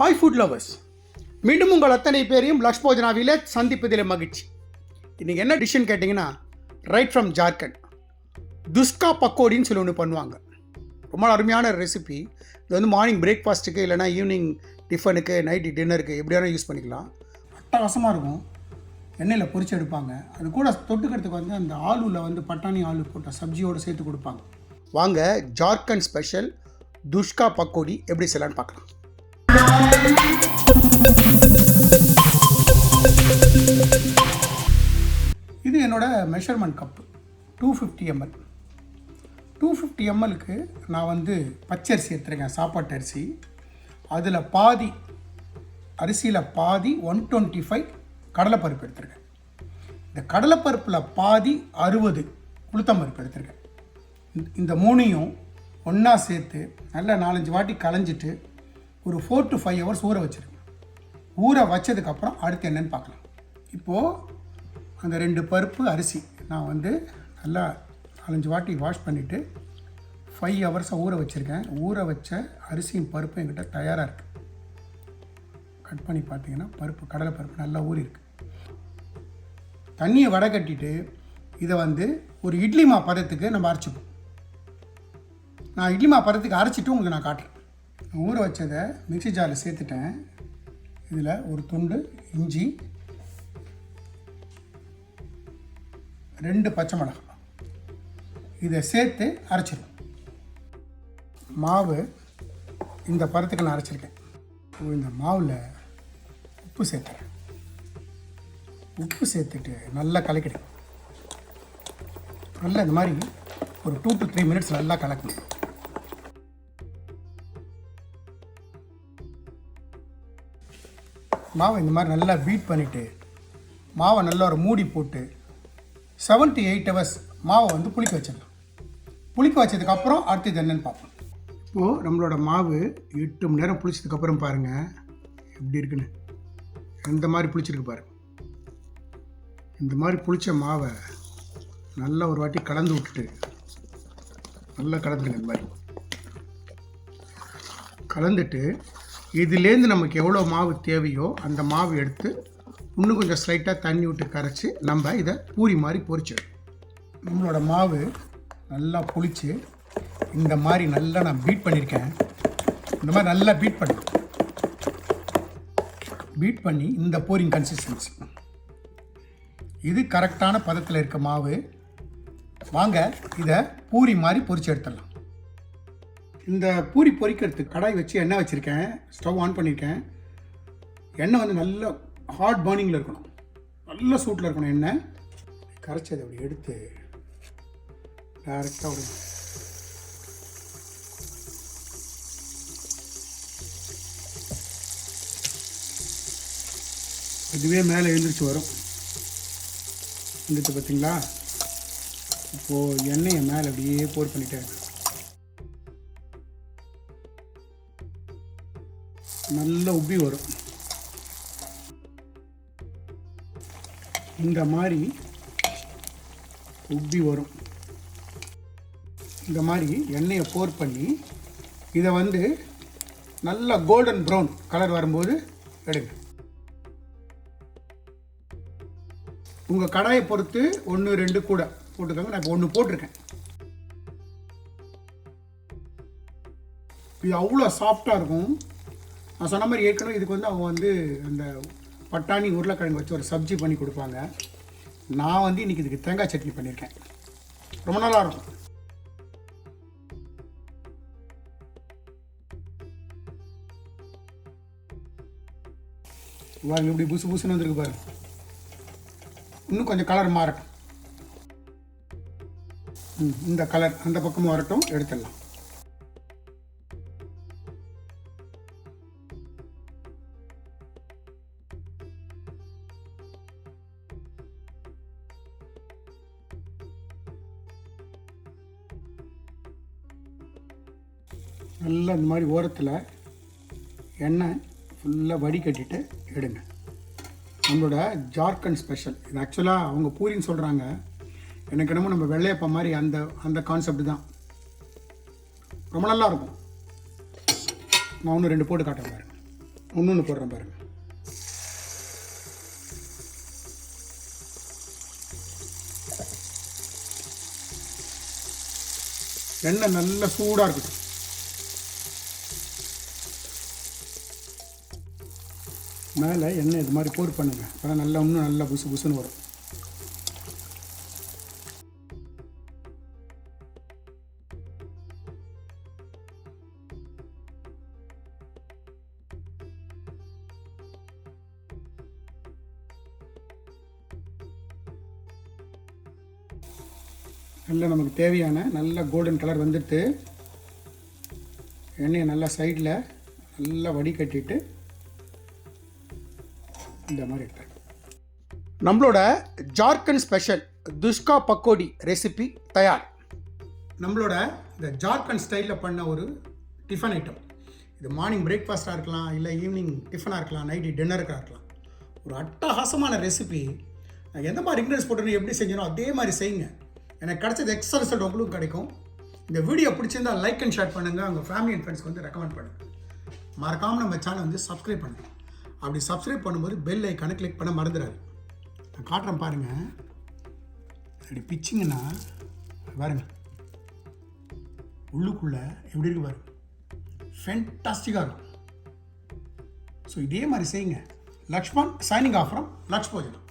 Hi food lovers மீண்டும் உங்கள் அத்தனை பேரையும் லக்ஷ் போஜனாவிலே சந்திப்பதில் மகிழ்ச்சி. இன்றைக்கி என்ன டிஷ்ஷன் கேட்டிங்கன்னா ரைட் ஃப்ரம் ஜார்க்கண்ட் துஸ்கா பக்கோடின்னு சொல்லி ஒன்று பண்ணுவாங்க. ரொம்ப அருமையான ரெசிபி இது வந்து மார்னிங் பிரேக்ஃபாஸ்ட்டுக்கு இல்லைனா ஈவினிங் டிஃபனுக்கு நைட்டு டின்னருக்கு எப்படியான யூஸ் பண்ணிக்கலாம். அட்டகாசமாக இருக்கும். எண்ணெயில் பொறிச்சு எடுப்பாங்க. அது கூட தொட்டுக்கிறதுக்கு வந்து அந்த ஆலூவில் வந்து பட்டாணி ஆலு போட்ட சப்ஜியோடு சேர்த்து கொடுப்பாங்க. வாங்க ஜார்க்கண்ட் ஸ்பெஷல் துஷ்கா பக்கோடி எப்படி செய்யலான்னு பார்க்கலாம். இது என்னோட measurement cup two fifty ML two fifty எம்எல்க்கு நான் வந்து பச்சரிசி எடுத்துருக்கேன் சாப்பாட்டு அரிசி. அதில் பாதி அரிசியில் பாதி ஒன் டுவெண்ட்டி ஃபைவ் கடலைப்பருப்பு எடுத்திருக்கேன். இந்த கடலைப்பருப்பில் பாதி அறுபது உளுத்தம்பருப்பு எடுத்திருக்கேன். இந்த- இந்த மூணையும் ஒன்றா சேர்த்து நல்லா நாலஞ்சு வாட்டி களைஞ்சிட்டு ஒரு ஃபோர் டு ஃபைவ் ஹவர்ஸ் ஊற வச்சிருக்கேன் ஊற வச்சதுக்கப்புறம் அடுத்து என்னன்னு பார்க்கலாம். இப்போது அந்த ரெண்டு பருப்பு அரிசி நான் வந்து நல்லா நாலஞ்சு வாட்டி வாஷ் பண்ணிவிட்டு ஃபைவ் ஹவர்ஸாக ஊற வச்சுருக்கேன். ஊற வச்ச அரிசியும் பருப்பு என்கிட்ட தயாராக இருக்குது கட் பண்ணி பார்த்தீங்கன்னா பருப்பு கடலை பருப்பு நல்லா ஊறி இருக்குது தண்ணியை வடை கட்டிட்டு இதை வந்து ஒரு இட்லி மா பதத்துக்கு நம்ம அரைச்சிப்போம். நான் இட்லி மா பதத்துக்கு அரைச்சிட்டு உங்களுக்கு நான் காட்டுறேன். நான் ஊற வச்சதை மிக்ஸி ஜாரில் சேர்த்துட்டேன். இதில் ஒரு துண்டு இஞ்சி ரெண்டு பச்சை மிளகாய் இதை சேர்த்து அரைச்சிடும் மாவு இந்த பருத்துக்கு நான் அரைச்சிருக்கேன். இந்த மாவில் உப்பு சேர்த்துறேன். உப்பு சேர்த்துட்டு நல்லா கலக்கிடும் நல்லா இந்த மாதிரி ஒரு டூ டு த்ரீ மினிட்ஸ் நல்லா கலக்கணும் மாவை இந்த மாதிரி நல்லா பீட் பண்ணிவிட்டு மாவை நல்லா ஒரு மூடி போட்டு செவன் டு எயிட் ஹவர்ஸ் மாவை வந்து புளிக்க வச்சிடலாம். புளிக்க வச்சதுக்கப்புறம் அடுத்தது என்னன்னு பார்ப்போம். இப்போது நம்மளோட மாவு எட்டு மணி நேரம் புளிச்சதுக்கப்புறம் பாருங்கள் எப்படி இருக்குன்னு. எந்த மாதிரி புளிச்சிருக்கு பாரு. இந்த மாதிரி புளிச்ச மாவை நல்லா ஒரு வாட்டி கலந்து விட்டுட்டு நல்லா கலந்துங்க இந்த மாதிரி. கலந்துட்டு இதுலேருந்து நமக்கு எவ்வளோ மாவு தேவையோ அந்த மாவு எடுத்து இன்னும் கொஞ்சம் ஸ்லைட்டாக தண்ணி விட்டு கரைச்சி நம்ம இதை பூரி மாதிரி பொறிச்சிடும் நம்மளோட மாவு நல்லா புளிச்சு இந்த மாதிரி நல்லா நான் பீட் பண்ணியிருக்கேன். இந்த மாதிரி நல்லா பீட் பண்ணு பீட் பண்ணி இந்த போரிங் கன்சிஸ்டன்சி இது கரெக்டான பதத்தில் இருக்க மாவு. வாங்க இதை பூரி மாதிரி பொறிச்சு எடுத்துடலாம். இந்த பூரி பொரிக்கிறதுக்கு கடாய் வச்சு எண்ணெய் வச்சுருக்கேன். ஸ்டவ் ஆன் பண்ணியிருக்கேன் எண்ணெய் வந்து நல்ல ஹாட் பர்னிங்கில் இருக்கணும். நல்ல சூட்டில் இருக்கணும் எண்ணெய். கரைச்சதை அப்படி எடுத்து டேரெக்டாக விடுங்க இதுவே மேலே எழுந்திரிச்சு வரும். வந்துட்டு பார்த்தீங்களா இப்போது எண்ணெயை மேலே அப்படியே போர் பண்ணிட்டேன். நல்ல உப்பி வரும். இந்த மாதிரி உப்பி வரும். இந்த மாதிரி எண்ணெயை போர் பண்ணி இதை வந்து நல்ல கோல்டன் ப்ரௌன் கலர் வரும்போது எடுங்க. உங்கள் கடாயை பொறுத்து ஒன்று ரெண்டு கூட போட்டுக்கோங்க. நான் இப்போ ஒன்று போட்டிருக்கேன். இது அவ்வளோ சாஃப்டாக இருக்கும். நான் சொன்ன மாதிரி ஏற்கனவே இதுக்கு வந்து அவங்க வந்து அந்த பட்டாணி உருளைக்கிழங்கு வச்சு ஒரு சப்ஜி பண்ணி கொடுப்பாங்க. நான் வந்து இன்றைக்கி இதுக்கு தேங்காய் சட்னி பண்ணியிருக்கேன். ரொம்ப நல்லா இருக்கும். பாருங்க இப்படி புசு புசுன்னு வந்திருக்கு பாருங்க. இன்னும் கொஞ்சம் கலர் மாறட்டும். ம், இந்த கலர் அந்த பக்கமும் வரட்டும் எடுத்துடலாம். நல்லா இந்த மாதிரி ஓரத்தில் எண்ணெய் ஃபுல்லாக வடிகட்டிட்டு எடுங்க. நம்மளோட ஜார்க்கண்ட் ஸ்பெஷல் இது ஆக்சுவலாக அவங்க பூரின்னு சொல்கிறாங்க எனக்கு என்னமோ நம்ம வெள்ளையப்பம் மாதிரி அந்த அந்த கான்செப்ட் தான். ரொம்ப நல்லா இருக்கும். நான் ஒன்று ரெண்டு போட்டு காட்டுறேன் பாருங்க. ஒன்று ஒன்று போடுறேன் பாருங்க. எண்ணெய் நல்லா சூடாக இருக்கட்டும். மேலே எண்ணெய் இது மாதிரி போர் பண்ணுங்கள் அப்போ நல்லா இன்னும் நல்லா புசு புசுன்னு வரும். நல்லா நமக்கு தேவையான நல்ல கோல்டன் கலர் வந்துட்டு எண்ணெயை நல்லா சைடில் நல்லா வடிகட்டிட்டு இந்த மாதிரி எடுத்தாங்க நம்மளோட ஜார்க்கண்ட் ஸ்பெஷல் துஷ்கா பக்கோடி ரெசிபி தயார். நம்மளோட இந்த ஜார்க்கண்ட் ஸ்டைலில் பண்ண ஒரு டிஃபன் ஐட்டம். இது மார்னிங் பிரேக்ஃபாஸ்ட்டாக இருக்கலாம் இல்லை ஈவினிங் டிஃபனாக இருக்கலாம் நைட்டு டின்னருக்காக இருக்கலாம். ஒரு அட்டகாசமான ரெசிபி. நான் எந்த மாதிரி இன்க்ரீடியன்ஸ் போட்டு எப்படி செஞ்சனோ அதே மாதிரி செய்யுங்க. எனக்கு கிடைச்சது எக்ஸ்ட்ரா ரிசல்ட் உங்களுக்கும் கிடைக்கும். இந்த வீடியோ பிடிச்சிருந்தா லைக் அண்ட் ஷேர் பண்ணுங்கள் உங்கள் ஃபேமிலி அண்ட் ஃப்ரெண்ட்ஸ்க்கு வந்து ரெக்கமெண்ட் பண்ணுங்கள் மறக்காமல் நம்ம சேனல் வந்து சப்ஸ்கிரைப் பண்ணுங்கள் அப்படி சப்ஸ்கிரைப் பண்ணும்போது பெல் ஐக்கானை கிளிக் பண்ண மறந்துடாது நான் காட்டுறேன் பாருங்கள் அப்படி பிச்சிங்கன்னா பாருங்க. உள்ளுக்குள்ளே எப்படி இருக்கு பாருங்க. ஃபென்டாஸ்டிக்காக இருக்கும். ஸோ இதே மாதிரி செய்யுங்க. Lakshman signing off from லக்ஷ்போஜனம்